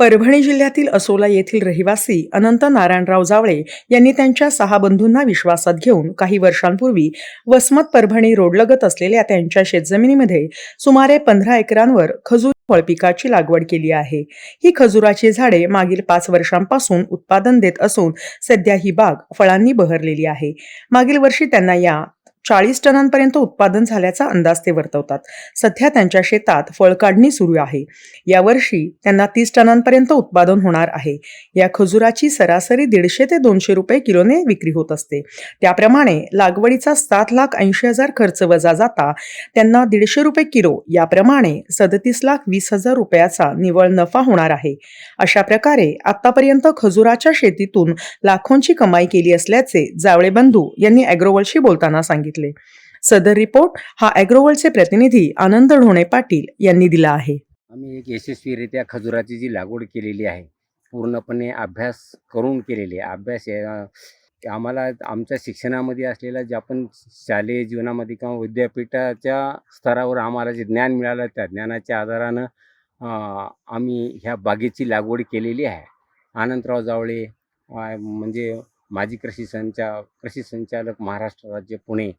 परभणी जिल्ह्यातील असोला येथील रहिवासी अनंत नारायणराव जावळे यांनी त्यांच्या सहा बंधूंना विश्वासात घेऊन काही वर्षांपूर्वी वसमत परभणी रोडलगत असलेल्या त्यांच्या शेतजमिनीमध्ये सुमारे पंधरा एकरांवर खजूर फळपिकाची लागवड केली आहे. ही खजुराची झाडे मागील पाच वर्षांपासून उत्पादन देत असून सध्या ही बाग फळांनी बहरलेली आहे. मागील वर्षी त्यांना या चाळीस टनांपर्यंत उत्पादन झाल्याचा अंदाज ते वर्तवतात. सध्या त्यांच्या शेतात फळ काढणी सुरू आहे. यावर्षी त्यांना तीस टनांपर्यंत उत्पादन होणार आहे. या खजुराची सरासरी दीडशे ते दोनशे रुपये किलोने विक्री होत असते. त्याप्रमाणे लागवडीचा सात लाख ऐंशी हजार खर्च वजा जाता त्यांना दीडशे रुपये किलो याप्रमाणे सदतीस लाख वीस हजार रुपयाचा निव्वळ नफा होणार आहे. अशा प्रकारे आतापर्यंत खजुराच्या शेतीतून लाखोंची कमाई केली असल्याचे जावळे बंधू यांनी अॅग्रोवलशी बोलताना सांगितले. सदर रिपोर्ट हा अॅग्रोवलचे प्रतिनिधी आनंद ढोणे पाटील यांनी दिला आहे. आम्ही एक यशस्वीरित्या खजुराची जी लागवड केलेली आहे पूर्णपणे अभ्यास करून केलेली आहे. अभ्यास या- आम्हाला आमच्या शिक्षणामध्ये असलेला जे आपण शालेय जीवनामध्ये किंवा विद्यापीठाच्या स्तरावर आम्हाला जे ज्ञान मिळालं त्या ज्ञानाच्या आधारानं आम्ही ह्या बागेची लागवड केलेली आहे. आनंदराव जावळे म्हणजे माजी कृषी संचा कृषी संचालक महाराष्ट्र राज्य पुणे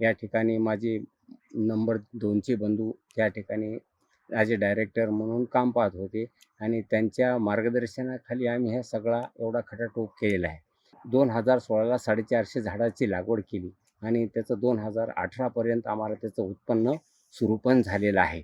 या ठिकाणी माझे नंबर दोनचे बंधू त्या ठिकाणी ॲज अ डायरेक्टर म्हणून काम पाहत होते आणि त्यांच्या मार्गदर्शनाखाली आम्ही हा सगळा एवढा खटाटोप केलेला आहे. दोन हजार सोळाला साडेचारशे झाडाची लागवड केली आणि त्याचं दोन हजार अठरापर्यंत आम्हाला त्याचं उत्पन्न सुरू पण झालेलं आहे.